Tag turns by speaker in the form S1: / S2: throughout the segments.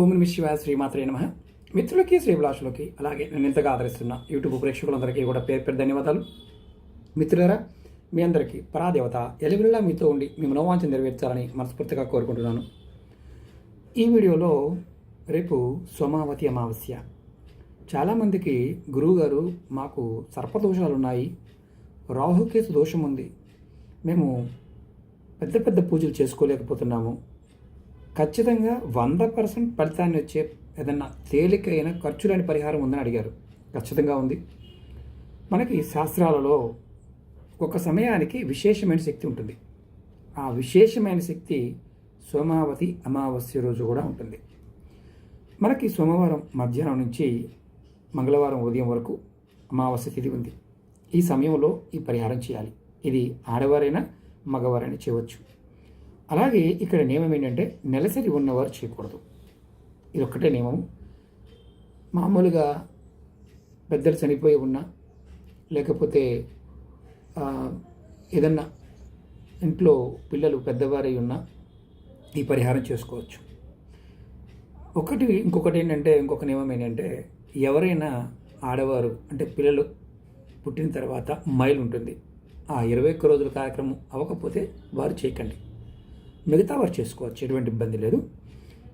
S1: ఓం నమ శివాయ శ్రీమాత్రే నమ. మిత్రులకి శ్రీభిలాషులకి అలాగే నేను ఇంతగా ఆదరిస్తున్న యూట్యూబ్ ప్రేక్షకులందరికీ కూడా పేరు పేరు ధన్యవాదాలు. మిత్రులరా మీ అందరికీ పరాదేవత ఎలుగులా మీతో ఉండి మీ మనోవాంఛ నెరవేర్చాలని మనస్ఫూర్తిగా కోరుకుంటున్నాను. ఈ వీడియోలో రేపు సోమావతి అమావాస్య. చాలామందికి గురువుగారు మాకు సర్పదోషాలు ఉన్నాయి రాహుకేతు దోషం ఉంది మేము పెద్ద పెద్ద పూజలు చేసుకోలేకపోతున్నాము. ఖచ్చితంగా వంద పర్సెంట్ ఫలితాన్ని వచ్చే ఏదన్నా తేలికైన ఖర్చు లేని పరిహారం ఉందని అడిగారు. ఖచ్చితంగా ఉంది. మనకి శాస్త్రాలలో ఒక సమయానికి విశేషమైన శక్తి ఉంటుంది. ఆ విశేషమైన శక్తి సోమావతి అమావాస్య రోజు కూడా ఉంటుంది. మనకి సోమవారం మధ్యాహ్నం నుంచి మంగళవారం ఉదయం వరకు అమావాస్య తిథి ఉంది. ఈ సమయంలో ఈ పరిహారం చేయాలి. ఇది ఆడవారైనా మగవారైనా చేయవచ్చు. అలాగే ఇక్కడ నియమం ఏంటంటే నెలసరి ఉన్నవారు చేయకూడదు. ఇది ఒక్కటే నియమం మామూలుగా పెద్దలు చనిపోయి ఉన్నా లేకపోతే ఏదన్నా ఇంట్లో పిల్లలు పెద్దవారై ఉన్నా ఈ పరిహారం చేసుకోవచ్చు. ఒకటి ఇంకొకటి ఏంటంటే ఇంకొక నియమం ఏంటంటే ఎవరైనా ఆడవారు అంటే పిల్లలు పుట్టిన తర్వాత మైల్ ఉంటుంది ఆ ఇరవై ఒక్క రోజుల కార్యక్రమం అవ్వకపోతే వారు చేయకండి. మిగతా వారు చేసుకోవచ్చు ఎటువంటి ఇబ్బంది లేదు.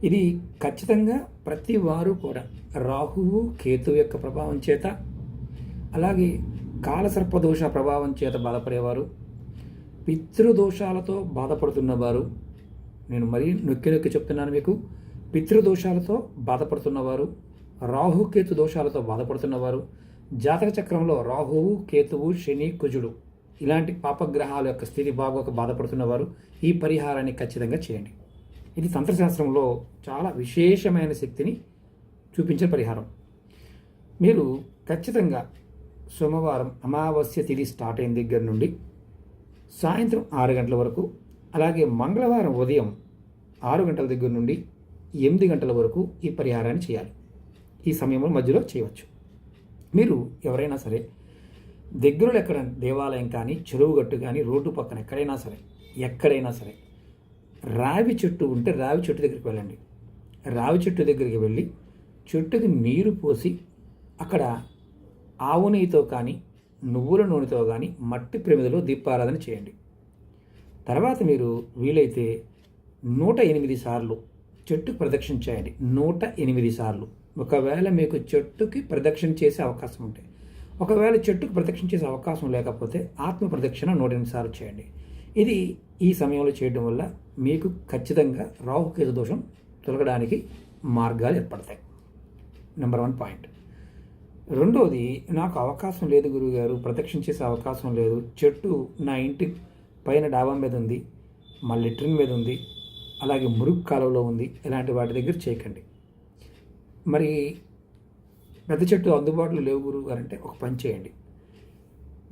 S1: ఇది ఖచ్చితంగా ప్రతి వారు కూడా రాహువు కేతు యొక్క ప్రభావం చేత అలాగే కాలసర్పదోష ప్రభావం చేత బాధపడేవారు పితృదోషాలతో బాధపడుతున్నవారు నేను మరీ నొక్కి నొక్కి చెప్తున్నాను మీకు పితృదోషాలతో బాధపడుతున్నవారు రాహుకేతు దోషాలతో బాధపడుతున్నవారు జాతక చక్రంలో రాహువు కేతువు శని కుజుడు. ఇలాంటి పాపగ్రహాల యొక్క స్థితి బాగోక బాధపడుతున్నవారు ఈ పరిహారాన్ని ఖచ్చితంగా చేయండి. ఇది తంత్రశాస్త్రంలో చాలా విశేషమైన శక్తిని చూపించే పరిహారం. మీరు ఖచ్చితంగా సోమవారం అమావాస్య తిథి స్టార్ట్ అయిన దగ్గర నుండి సాయంత్రం ఆరు గంటల వరకు అలాగే మంగళవారం ఉదయం ఆరు గంటల దగ్గర నుండి ఎనిమిది గంటల వరకు ఈ పరిహారాన్ని చేయాలి. ఈ సమయంలో మధ్యలో చేయవచ్చు. మీరు ఎవరైనా సరే దగ్గరలో ఎక్కడ దేవాలయం కానీ చెరువు గట్టు కానీ రోడ్డు పక్కన ఎక్కడైనా సరే ఎక్కడైనా సరే రావి చెట్టు ఉంటే రావి చెట్టు దగ్గరికి వెళ్ళండి. రావి చెట్టు దగ్గరికి వెళ్ళి చెట్టుకి నీరు పోసి అక్కడ ఆవు నెయ్యితో కానీ నువ్వుల నూనెతో కానీ మట్టి ప్రమిదలో దీపారాధన చేయండి. తర్వాత మీరు వీలైతే నూట ఎనిమిది సార్లు చెట్టుకు ప్రదక్షిణ చేయండి. నూట ఎనిమిది సార్లు. ఒకవేళ మీకు చెట్టుకి ప్రదక్షిణ చేసే అవకాశం ఉంటే. ఒకవేళ చెట్టుకు ప్రదక్షిణ చేసే అవకాశం లేకపోతే ఆత్మ ప్రదక్షిణ నూట ఎనిమిది సార్లు చేయండి. ఇది ఈ సమయంలో చేయడం వల్ల మీకు ఖచ్చితంగా రాహుకేతు దోషం తొలగడానికి మార్గాలు ఏర్పడతాయి. నెంబర్ వన్ పాయింట్ రెండోది నాకు అవకాశం లేదు గురువుగారు ప్రదక్షిణ చేసే అవకాశం లేదు. చెట్టు నా ఇంటి పైన డాబా మీద ఉంది మా లెట్రిన్ మీద ఉంది అలాగే మురుగు కాలువలో ఉంది. ఇలాంటి వాటి దగ్గర చేయకండి. మరి పెద్ద చెట్టు అందుబాటులో లేవు గురువు గారు అంటే ఒక పని చేయండి.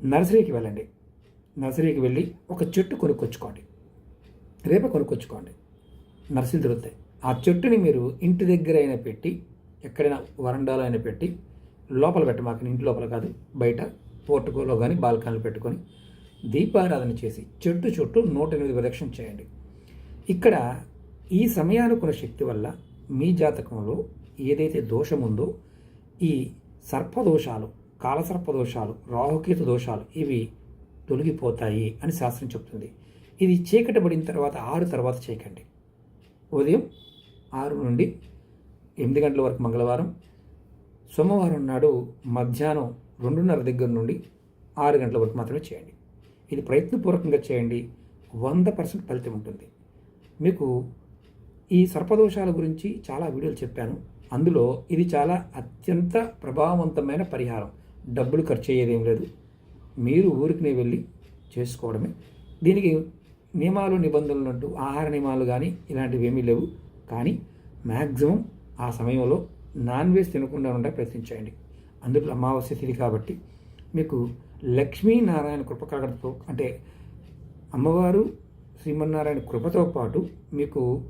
S1: నర్సరీకి వెళ్ళండి. నర్సరీకి వెళ్ళి ఒక చెట్టు కొనుక్కొచ్చుకోండి. రేపే కొనుక్కొచ్చుకోండి. నర్సరీ దొరుకుతాయి. ఆ చెట్టుని మీరు ఇంటి దగ్గర అయినా పెట్టి ఎక్కడైనా వరండాలో అయినా పెట్టి లోపల పెట్టమాకండి ఇంటి లోపల కాదు బయట పోర్టుకోలో కానీ బాల్కనీలో పెట్టుకొని దీపారాధన చేసి చెట్టు చుట్టూ నూట ఎనిమిది ప్రదక్షిణ చేయండి. ఇక్కడ ఈ సమయానుకున్న శక్తి వల్ల మీ జాతకంలో ఏదైతే దోషం ఉందో ఈ సర్పదోషాలు కాలసర్పదోషాలు రాహుకేతు దోషాలు ఇవి తొలగిపోతాయి అని శాస్త్రం చెప్తుంది. ఇది చీకటి పడిన తర్వాత ఆరు తర్వాత చేయకండి ఉదయం ఆరు నుండి ఎనిమిది గంటల వరకు మంగళవారం సోమవారం నాడు మధ్యాహ్నం రెండున్నర దగ్గర నుండి ఆరు గంటల వరకు మాత్రమే చేయండి. ఇది ప్రయత్నపూర్వకంగా చేయండి. వంద పర్సెంట్ ఫలితం ఉంటుంది. మీకు ఈ సర్పదోషాల గురించి చాలా వీడియోలు చెప్పాను. అందులో ఇది చాలా అత్యంత ప్రభావవంతమైన పరిహారం. డబ్బులు ఖర్చు అయ్యేదేం లేదు. మీరు ఊరికి వెళ్ళి చేసుకోవడమే. దీనికి నియమాలు నిబంధనలు అంటూ ఆహార నియమాలు కానీ ఇలాంటివి ఏమీ లేవు. కానీ మ్యాక్సిమం ఆ సమయంలో నాన్ వెజ్ తినకుండా ఉండే ప్రయత్నించండి అందులో అమావాస్య తిథి కాబట్టి మీకు లక్ష్మీనారాయణ కృప కలగడంతో అంటే అమ్మవారు శ్రీమన్నారాయణ కృపతో పాటు మీకు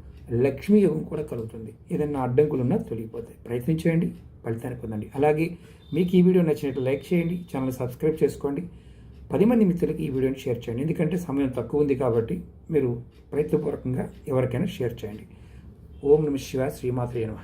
S1: లక్ష్మీ యోగం కూడా కలుగుతుంది. ఏదైనా అడ్డంకులు ఉన్నా తొలగిపోతాయి. ప్రయత్నించేయండి ఫలితాన్ని పొందండి. అలాగే మీకు ఈ వీడియో నచ్చినట్లు లైక్ చేయండి ఛానల్ సబ్స్క్రైబ్ చేసుకోండి. పది మంది మిత్రులకి ఈ వీడియోని షేర్ చేయండి. ఎందుకంటే సమయం తక్కువ ఉంది కాబట్టి మీరు ప్రయత్నపూర్వకంగా ఎవరికైనా షేర్ చేయండి. ఓం నమ శివ శ్రీమాత్రి నమ.